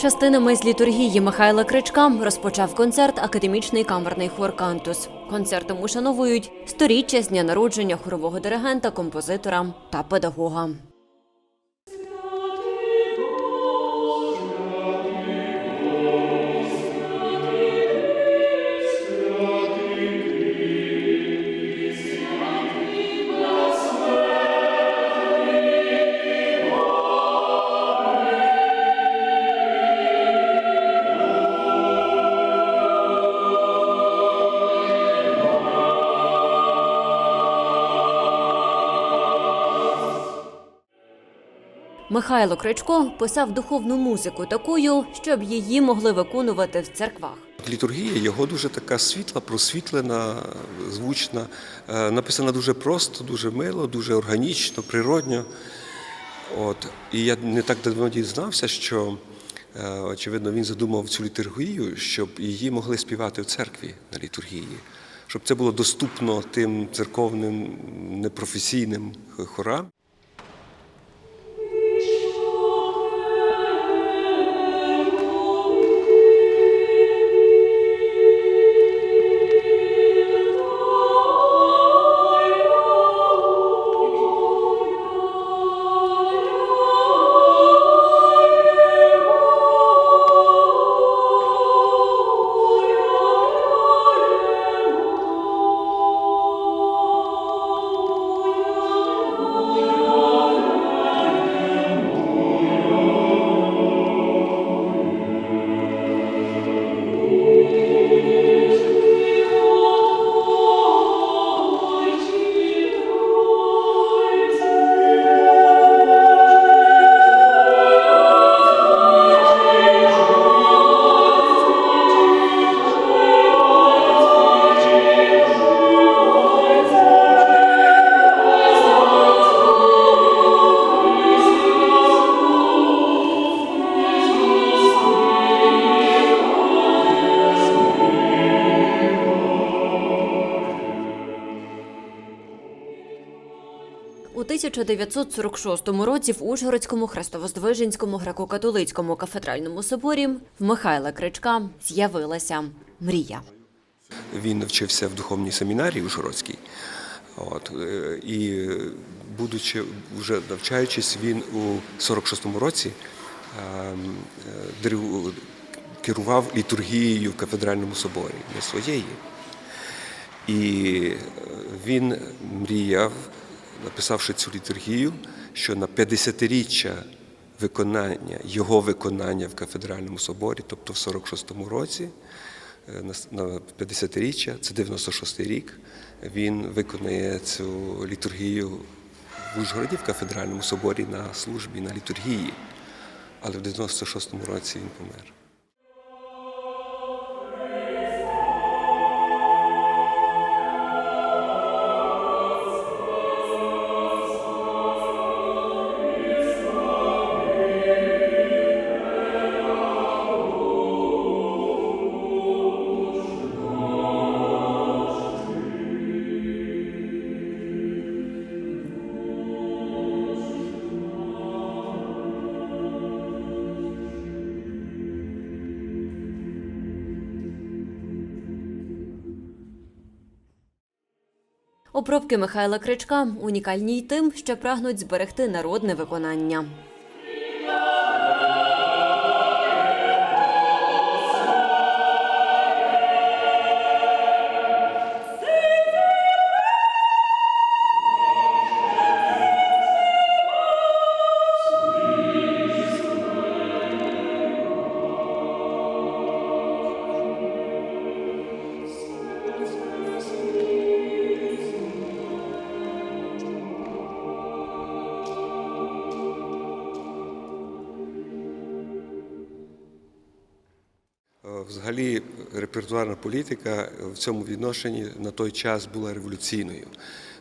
Частинами з літургії Михайла Кричка розпочав концерт академічний камерний хор Кантус. Концертом ушановують сторіччя з дня народження хорового диригента, композитора та педагога. Михайло Кричко писав духовну музику такою, щоб її могли виконувати в церквах. Літургія його дуже така світла, просвітлена, звучна, е, написана дуже просто, дуже мило, дуже органічно, природньо. От. І я не так давно дізнався, що е, очевидно він задумав цю літургію, щоб її могли співати в церкві на літургії, щоб це було доступно тим церковним непрофесійним хорам. У 1946 році в Ужгородському Хрестовоздвиженському греко-католицькому кафедральному соборі в Михайла Кричка з'явилася мрія. Він вчився в духовній семінарії Ужгородській. От, е, і будучи вже навчаючись, він у 46-му році ем, е, керував літургією в кафедральному соборі, не своєї. І е, він мріяв, написавши цю літургію, що на 50-річчя виконання, його виконання в кафедральному соборі, тобто в 46-му році, е, на на 50-річчя, це 96-й рік, він виконає цю літургію в Ужгороді в кафедральному соборі на службі, на літургії. Але в 96-му році він помер. Обробки Михайла Кричка унікальні й тим, що прагнуть зберегти народне виконання. Взагалі, репертуарна політика в цьому відношенні на той час була революційною.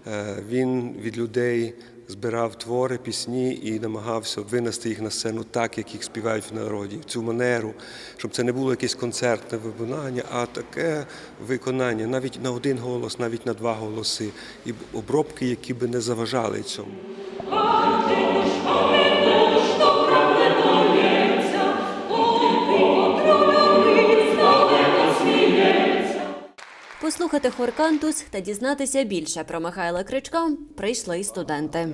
Е, Він від людей збирав твори, пісні і намагався винести їх на сцену так, як їх співають в народі, в цю манеру, щоб це не було якесь концертне виконання, а таке виконання навіть на один голос, навіть на два голоси, і обробки, які би не заважали цьому. Послухати хоркантус та дізнатися більше про Михайла Кричка прийшли й студенти.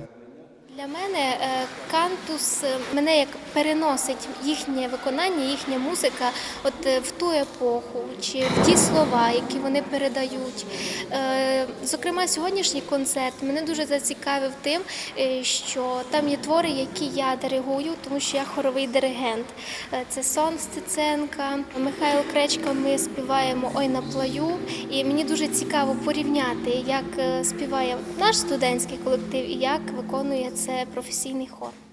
Для мене е, кантус е, мене як переносить їхнє виконання, їхня музика, от е, в ту епоху чи в ті слова, які вони передають. Е, Зокрема, сьогоднішній концерт мене дуже зацікавив тим, е, що там є твори, які я диригую, тому що я хоровий диригент. Це сон Стеценка, Михайло Кречка. Ми співаємо Ой на плаю. І мені дуже цікаво порівняти, як співає наш студентський колектив і як виконує це професійний хор.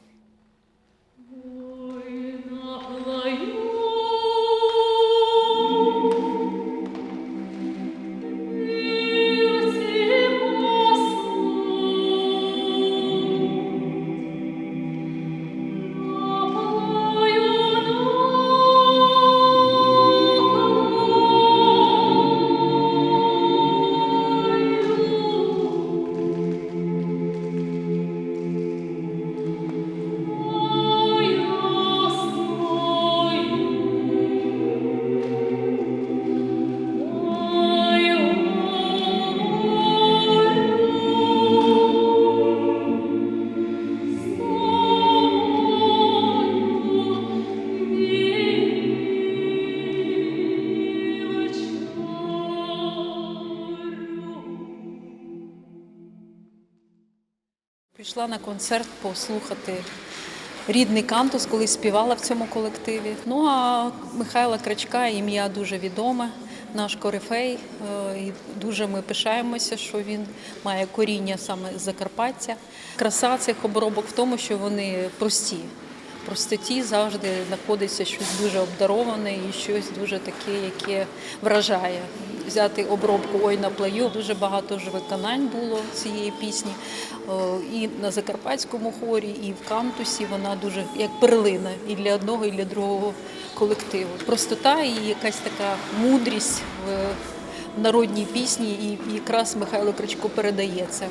Прийшла на концерт послухати рідний кантус, коли співала в цьому колективі. Ну а Михайла Крачка ім'я дуже відоме, наш корифей. е, І дуже ми пишаємося, що він має коріння саме з Закарпаття. Краса цих обробок в тому, що вони прості. Простоті завжди знаходиться щось дуже обдароване і щось дуже таке, яке вражає. Взяти обробку Ой на плаю. Дуже багато ж виконань було цієї пісні. І на закарпатському хорі, і в кантусі вона дуже як перлина і для одного, і для другого колективу. Простота і якась така мудрість в народній пісні, і якраз Михайло Кричко передає це.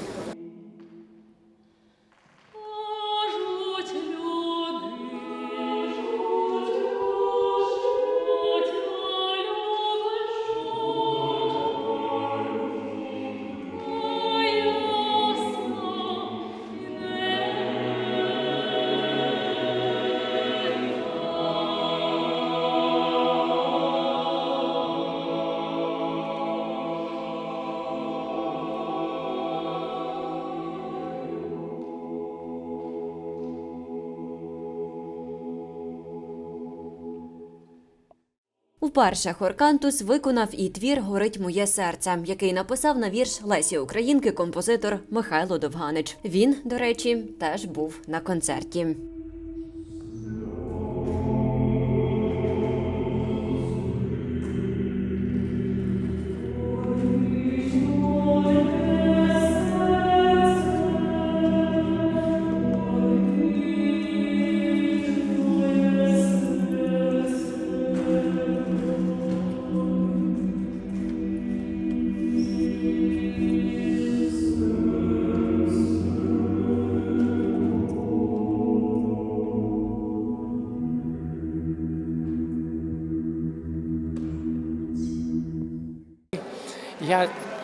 Вперше хоркантус виконав і твір Горить моє серце, який написав на вірш Лесі Українки композитор Михайло Довганич. Він, до речі, теж був на концерті.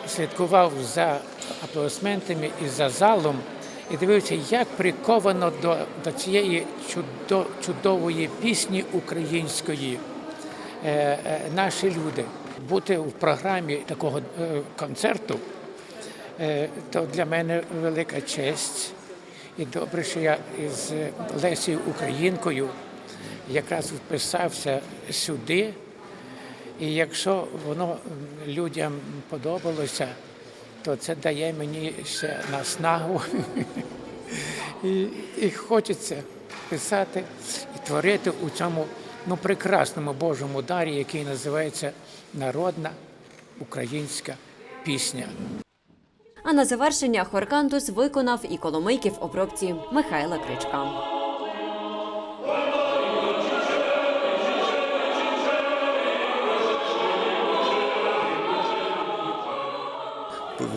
Слідкував за аплодисментами і за залом і дивився, як приковано до, до цієї чудо, чудової пісні української е, е, наші люди. Бути в програмі такого е, концерту, е, то для мене велика честь. І добре, що я із Лесією Українкою якраз вписався сюди. І якщо воно людям подобалося, то це дає мені ще наснагу. І, і хочеться писати і творити у цьому ну, прекрасному Божому дарі, який називається народна українська пісня. А на завершення хоркантус виконав і коломийки в обробці Михайла Кричка.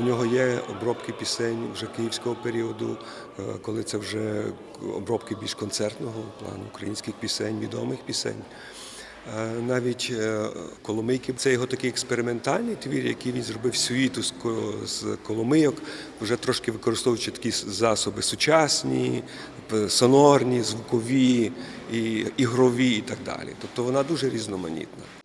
В нього є обробки пісень вже київського періоду, е, коли це вже обробки більш концертного плану, українських пісень, відомих пісень. Е, Навіть е, Коломийки це його такий експериментальний твір, який він зробив сюїту з Коломийок, вже трошки використовуючи такі засоби сучасні, сонорні, звукові, і ігрові і так далі. Тобто вона дуже різноманітна.